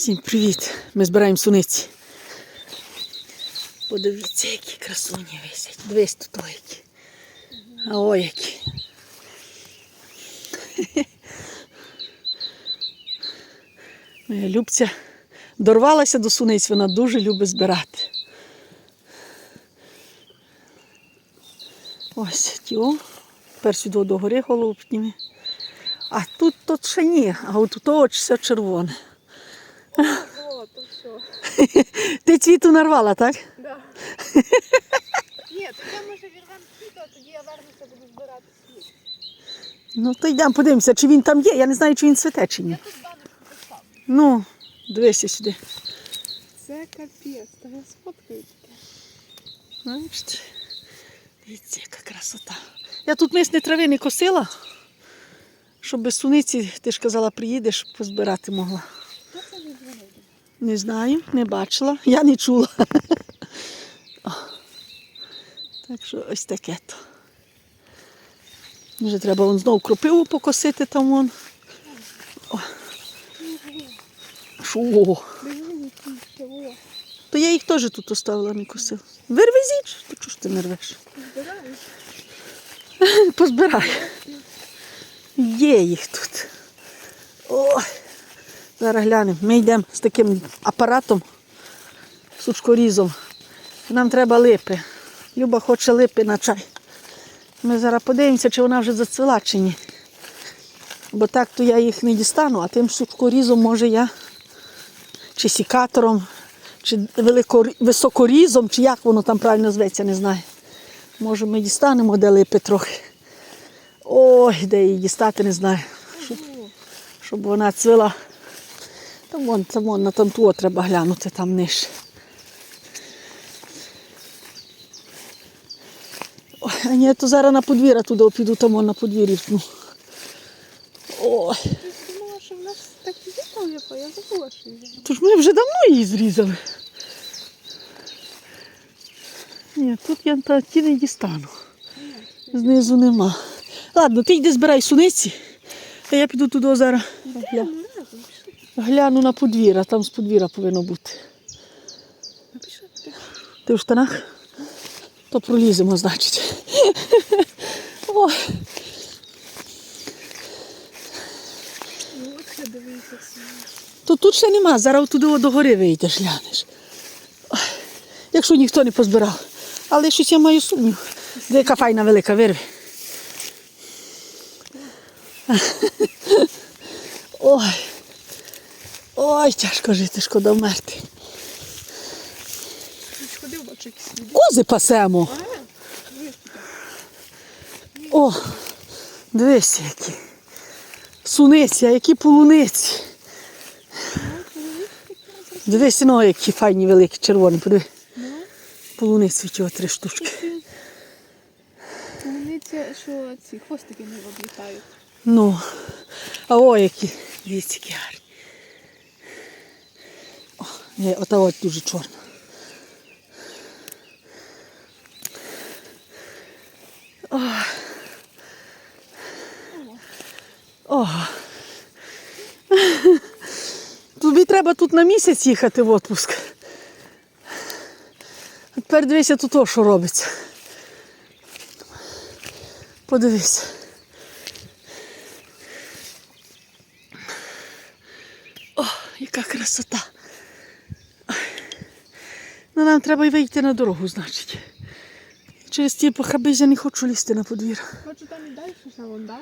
Всім привіт! Ми збираємо суниці. Подивіться, які красуні висять. Дивись тут о які. А ой які. Моя Любця дорвалася до суниць, вона дуже любить збирати. Ось ті. Сюди до гори голову підніми. А тут тут ще ні, а от тут ось все червоне. О, то все. Ти цвіту нарвала, так? Да. Ні, то я може вірвам світло, а тоді я вернуся, буду збирати світ. Ну то йдемо, подивимося, чи він там є. Я не знаю, чи він цвіте, чи ні. Я тут баночку поставлю. Ну, дивися сюди. Це капець, та я сфоткаю таке. Бачите? Дивіться, яка красота. Я тут мисне трави не косила, щоб без суниці, ти ж казала, приїдеш, позбирати могла. Не знаю, не бачила, я не чула. Так що ось таке то. Вже треба вон знову кропиву покосити там вон. Шо? То я їх теж тут оставила, не косила. Вирви зіч, то чого ж ти не рвеш? Позбирай. Є їх тут. Ой. Зараз глянемо. Ми йдемо з таким апаратом, сучкорізом. Нам треба липи. Люба хоче липи на чай. Ми зараз подивимося, чи вона вже зацвіла чи ні. Бо так то я їх не дістану, а тим сучкорізом може я чи сікатором, чи великор- високорізом, чи як воно там правильно зветься, не знаю. Може ми дістанемо де липи трохи. Ой, де її дістати, не знаю. Щоб, щоб вона цвіла. Там вон, там вон на тамтуо треба глянути, там нижче. Ой, а ні, то зараз на подвір'я туди піду, там вон на подвір'ї. Ну. Ой, Я думала, що в нас так вікно я забула, що її. то ж ми вже давно її зрізали. Ні, тут я та ті не дістану. Знизу нема. Ладно, ти йди збирай суниці, а я піду туди зараз. Гляну на подвір'я, там з подвір'я повинно бути. Ти в штанах? То проліземо, значить. О, то тут ще нема, зараз туди до гори вийдеш, глянеш. Якщо ніхто не позбирав. Але щось я маю сумнів. Яка файна велика вирви. Ой. Ой, тяжко жити, шкода вмерти. Кози пасемо. Дивись, О, дивися які. Суниці, а які полуниці. Дивись, ну, які файні великі, червоні, подиви. Полуниці цього три штучки. Полуниця, що ці хвостики не облітають. Ну, а о, які. Дивіться, які гарні. Ні, ота от дуже чорна. О. О. Тобі треба тут на місяць їхати в відпуск. А тепер дивися тут, о, що робиться. Подивись. О, яка красота. Ой. Ну, нам треба й вийти на дорогу, значить. Через ті похаби я не хочу лізти на подвір'я. Хочу там і далі, ще вон, да?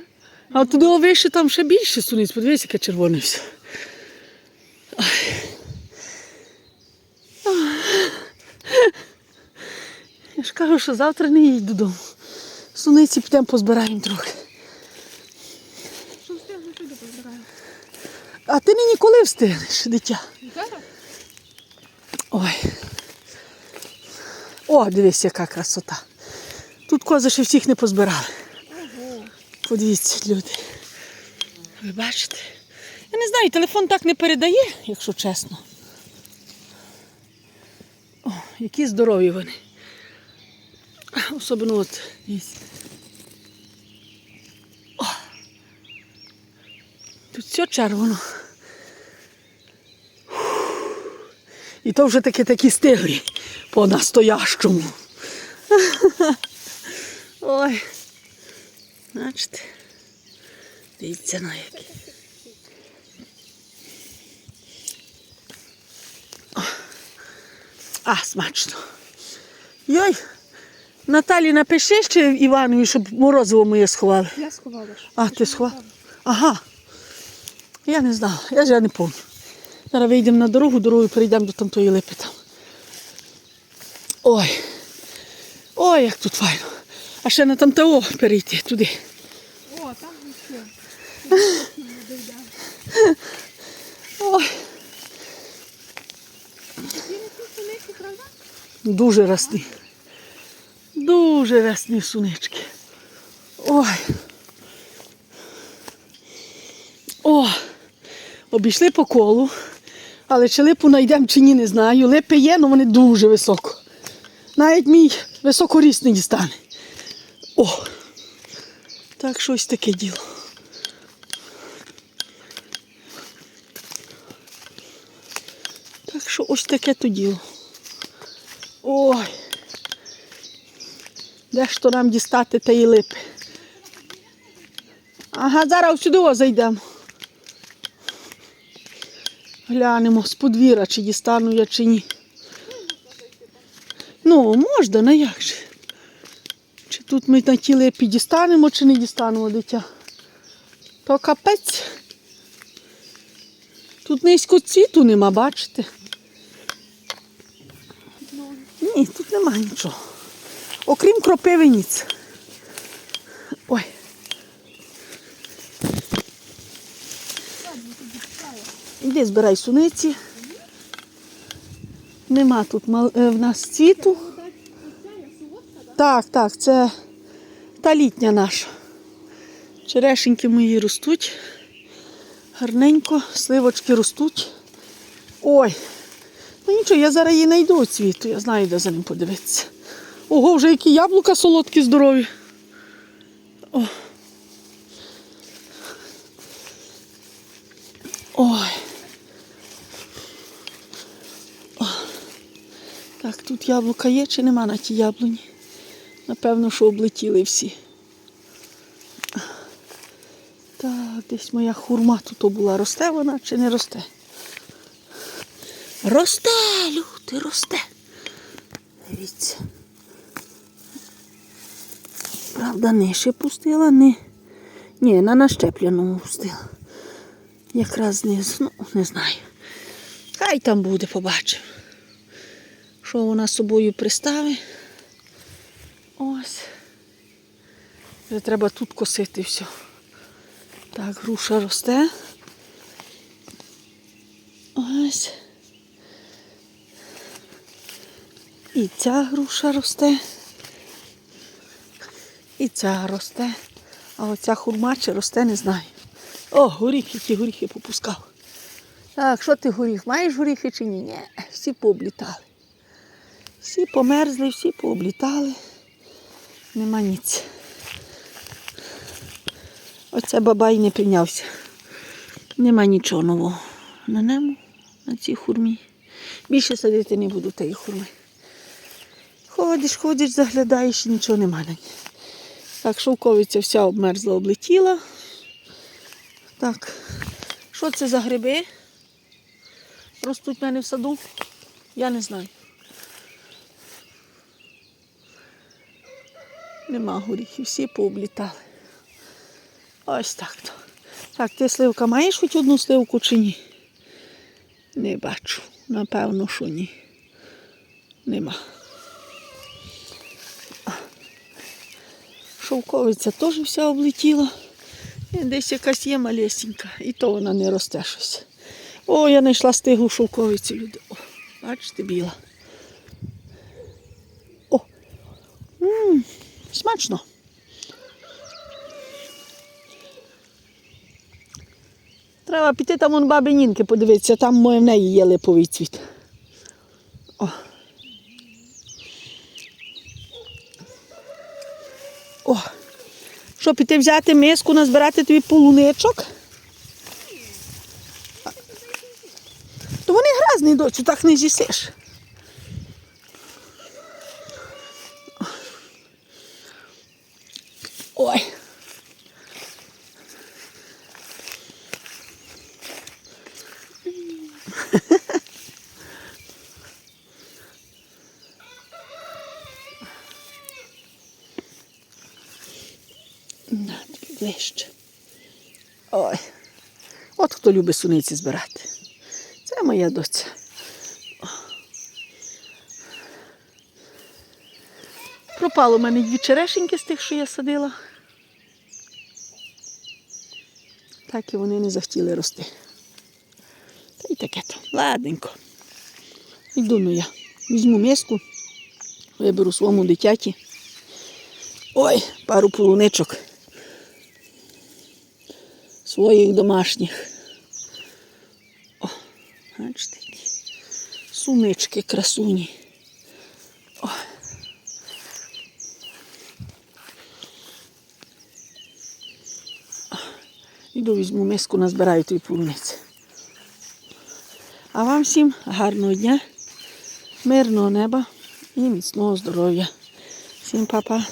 А от туди вище там ще більше суниць, подивись, яке червоне все. Я ж кажу, що завтра не їдь додому. Суниці підемо позбираємо трохи. Що встигну туди позбираю? А ти нині коли встигнеш, дитя? Ой. О, дивись, яка красота. Тут кози ще всіх не позбирали. Подивіться, люди. Ви бачите? Я не знаю, телефон так не передає, якщо чесно. О, які здорові вони. Особливо от. О. Тут все червоно. І то вже таки такі стиглі по-настоящому. Ой. Бачите. Дивіться на які. А, смачно. Йой. Наталі, напиши ще Іванові, щоб морозиво моє сховали. Я сховала. А, ти сховав? Ага. Я не знала, я ж я не пам'ятаю. Зараз вийдемо на дорогу, дорогою перейдемо до тамтої липи там. Ой. Ой, як тут файно. А ще на тамтео перейти туди. О, там ще. Ой, дуже рясні. Дуже рясні сунички. Ой. О, обійшли по колу, але чи липу знайдемо чи ні, не знаю. Липи є, але вони дуже високо. Навіть мій високоріс не дістане. О! Так щось таке діло. Так що ось таке то діло. Ой. Де ж то нам дістати тієї липи? Ага, зараз сюди зайдемо. Глянемо з подвір'я, чи дістану я, чи ні. Ну, можна, на як же. Чи тут ми на ті липі дістанемо, чи не дістанемо дитя? То капець. Тут низько цвіту нема, бачите? Ні, тут нема нічого. Окрім кропиви ніц. Ой. Іди збирай суниці. Нема тут е, в нас цвіту. Так, так, це та літня наша. Черешеньки мої ростуть. Гарненько, сливочки ростуть. Ой, ну нічого, я зараз її знайду цвіту, я знаю, де за ним подивитися. Ого, вже які яблука солодкі, здорові. Ой. Так, тут яблука є чи нема на тій яблуні? Напевно, що облетіли всі. Так, десь моя хурма тут була. Росте вона чи не росте? Росте, люди, росте. Дивіться. Правда, нижче пустила, не. Ні, на нащепленому пустила. Якраз знизу, ну, не знаю. Хай там буде, побачимо. Що вона з собою приставить. Ось. Вже треба тут косити все. Так, груша росте. Ось. І ця груша росте. І ця росте. А оця хурма чи росте, не знаю. О, горіхи, ті горіхи попускав. Так, що ти горіх? Маєш горіхи чи ні? Ні, всі пооблітали. Всі померзли, всі пооблітали. Нема ніц. Оце бабай не прийнявся. Нема нічого нового на ньому, на цій хурмі. Більше садити не буду тієї хурми. Ходиш, ходиш, заглядаєш нічого нема на ній. Так, шовковиця вся обмерзла, облетіла. Так, що це за гриби? Ростуть в мене в саду? Я не знаю. Нема горіхів, всі пооблітали. Ось так то. Так, ти сливка маєш хоч одну сливку чи ні? Не бачу. Напевно, що ні. Нема. Шовковиця теж вся облетіла. І десь якась є малесенька, і то вона не росте щось. О, я знайшла стиглу шовковицю. О, бачите, біла. О! м смачно. Треба піти там вон баби Нінки подивитися, там в неї є липовий цвіт. О. О. Що, піти взяти миску, назбирати тобі полуничок? То вони ладний, доцю, так не з'їсиш. Ой. На, тобі ближче. Ой. От хто любить суниці збирати. Це моя доця. Пропало в мене дві черешеньки з тих, що я садила. Так і вони не захотіли рости. Та й таке то. Ладненько. Йду ну я. Візьму миску, виберу своєму дитяті. Ой, пару полуничок. Своїх домашніх. О, бачите, які сунички красуні. О. Іду візьму миску, назбираю той полуниці. А вам всім гарного дня, мирного неба і міцного здоров'я. Всім па-па.